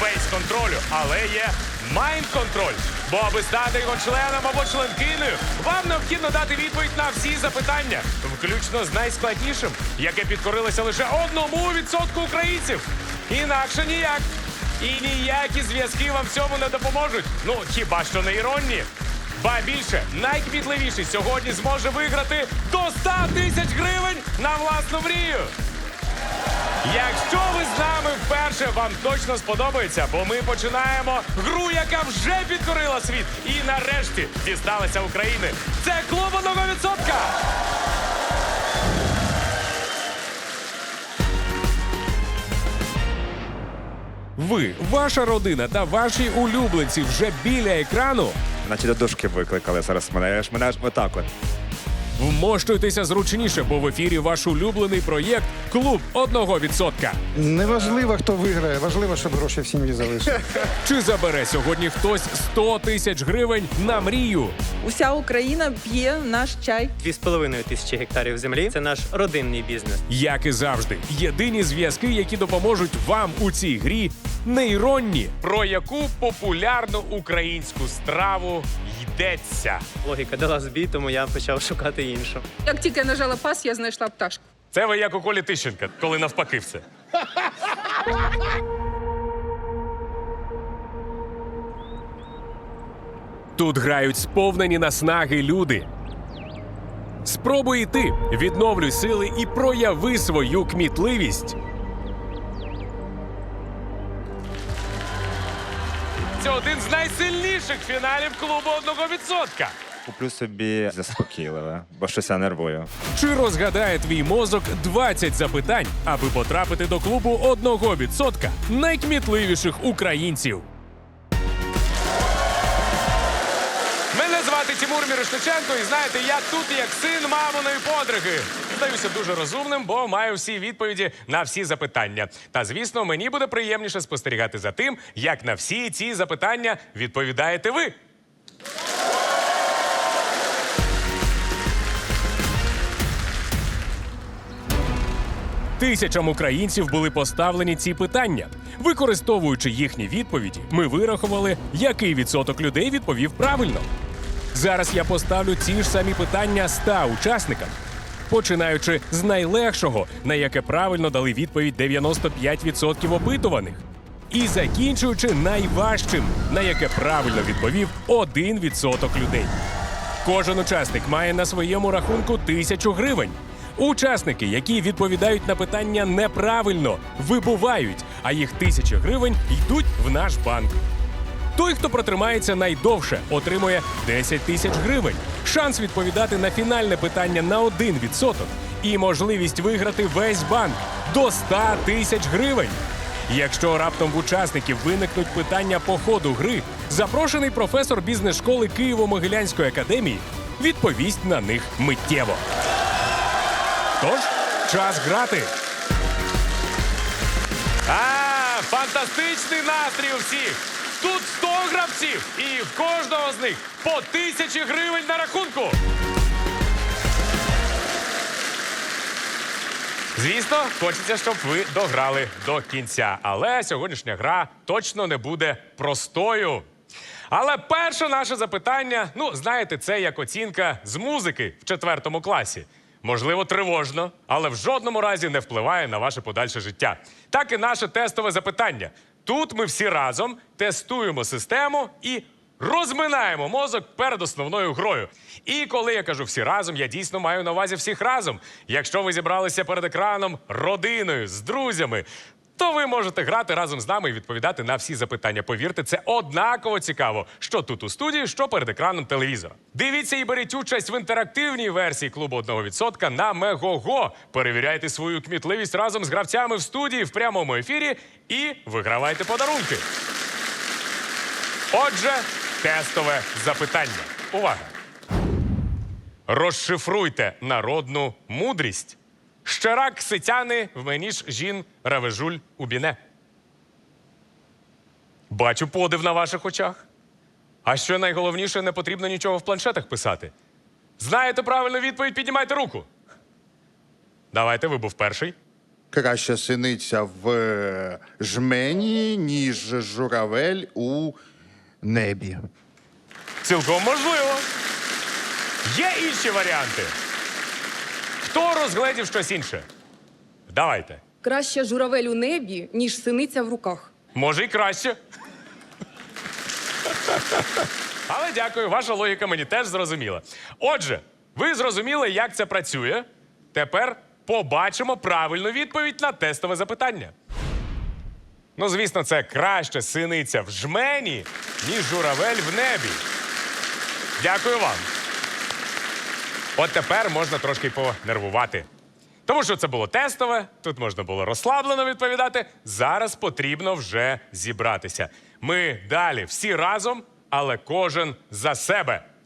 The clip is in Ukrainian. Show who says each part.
Speaker 1: фейс-контролю, але є майнд-контроль. Бо аби стати його членом або членкиною, вам необхідно дати відповідь на всі запитання, включно з найскладнішим, яке підкорилося лише одному відсотку українців. Інакше ніяк. І ніякі зв'язки вам в цьому не допоможуть. Ну, хіба що не іронні. Ба більше, найкмітливіший сьогодні зможе виграти до 100 тисяч гривень на власну мрію. Якщо ви з нами вперше, вам точно сподобається, бо ми починаємо гру, яка вже підкорила світ і нарешті дісталася України. Це клуб одного відсотка.
Speaker 2: Ви, ваша родина та ваші улюбленці вже біля екрану.
Speaker 3: Наче до дошки викликали зараз мене. Аж мене аж отак от.
Speaker 2: Вмощуйтеся зручніше, бо в ефірі ваш улюблений проєкт Клуб одного відсотка.
Speaker 4: Неважливо, хто виграє, важливо, щоб гроші в сім'ї залишили.
Speaker 2: Чи забере сьогодні хтось 100 тисяч гривень на мрію?
Speaker 5: Уся Україна п'є наш чай.
Speaker 6: 2,5 тисячі гектарів землі це наш родинний бізнес.
Speaker 2: Як і завжди, єдині зв'язки, які допоможуть вам у цій грі, нейронні.
Speaker 1: Про яку популярну українську страву йдеться?
Speaker 6: Логіка дала збій, тому я почав шукати іншу.
Speaker 7: Як тільки я нажала пас, я знайшла пташку.
Speaker 1: Це ви як у Колі Тищенка, коли навпаки все.
Speaker 2: Тут грають сповнені наснаги люди. Спробуй і ти, відновлюй сили і прояви свою кмітливість.
Speaker 1: Це один з найсильніших фіналів клубу одного відсотка.
Speaker 3: Куплю собі заспокійливе, бо щось я нервую.
Speaker 2: Чи розгадає твій мозок 20 запитань, аби потрапити до клубу одного відсотка найкмітливіших українців?
Speaker 1: Мене звати Тимур Мірошниченко, і знаєте, я тут як син маминої подруги. Здаюся дуже розумним, бо маю всі відповіді на всі запитання. Та звісно, мені буде приємніше спостерігати за тим, як на всі ці запитання відповідаєте ви.
Speaker 2: Тисячам українців були поставлені ці питання. Використовуючи їхні відповіді, ми вирахували, який відсоток людей відповів правильно. Зараз я поставлю ці ж самі питання 100 учасникам, починаючи з найлегшого, на яке правильно дали відповідь 95% опитуваних, і закінчуючи найважчим, на яке правильно відповів 1% людей. Кожен учасник має на своєму рахунку тисячу гривень. Учасники, які відповідають на питання неправильно, вибувають, а їх тисячі гривень йдуть в наш банк. Той, хто протримається найдовше, отримує 10 тисяч гривень, шанс відповідати на фінальне питання на 1% і можливість виграти весь банк до 100 тисяч гривень. Якщо раптом в учасників виникнуть питання по ходу гри, запрошений професор бізнес-школи Києво-Могилянської академії відповість на них миттєво. Тож, час грати.
Speaker 1: А, фантастичний настрій у всіх! Тут 100 гравців, і в кожного з них по тисячі гривень на рахунку. Звісно, хочеться, щоб ви дограли до кінця. Але сьогоднішня гра точно не буде простою. Але перше наше запитання: ну, знаєте, це як оцінка з музики в четвертому класі. Можливо, тривожно, але в жодному разі не впливає на ваше подальше життя. Так і наше тестове запитання. Тут ми всі разом тестуємо систему і розминаємо мозок перед основною грою. І коли я кажу всі разом, я дійсно маю на увазі всіх разом. Якщо ви зібралися перед екраном родиною, з друзями, то ви можете грати разом з нами і відповідати на всі запитання. Повірте, це однаково цікаво, що тут у студії, що перед екраном телевізора. Дивіться і беріть участь в інтерактивній версії клубу одного відсотка на Мегого. Перевіряйте свою кмітливість разом з гравцями в студії в прямому ефірі і вигравайте подарунки. Отже, тестове запитання. Увага! Розшифруйте народну мудрість. Щерак ситяни в мені ж жін ревежуль убіне. Бачу подив на ваших очах. А що найголовніше, не потрібно нічого в планшетах писати. Знаєте правильну відповідь, піднімайте руку. Давайте, ви був перший.
Speaker 8: Краще синиця в е, жмені, ніж журавель у небі.
Speaker 1: Цілком можливо. Є інші варіанти. Хто розгледів щось інше? Давайте.
Speaker 9: Краще журавель у небі, ніж синиця в руках.
Speaker 1: Може, і краще. Але дякую, ваша логіка мені теж зрозуміла. Отже, ви зрозуміли, як це працює. Тепер побачимо правильну відповідь на тестове запитання. Ну, звісно, це краще синиця в жмені, ніж журавель в небі. Дякую вам. От тепер можна трошки понервувати. Тому що це було тестове, тут можна було розслаблено відповідати. Зараз потрібно вже зібратися. Ми далі всі разом, але кожен за себе.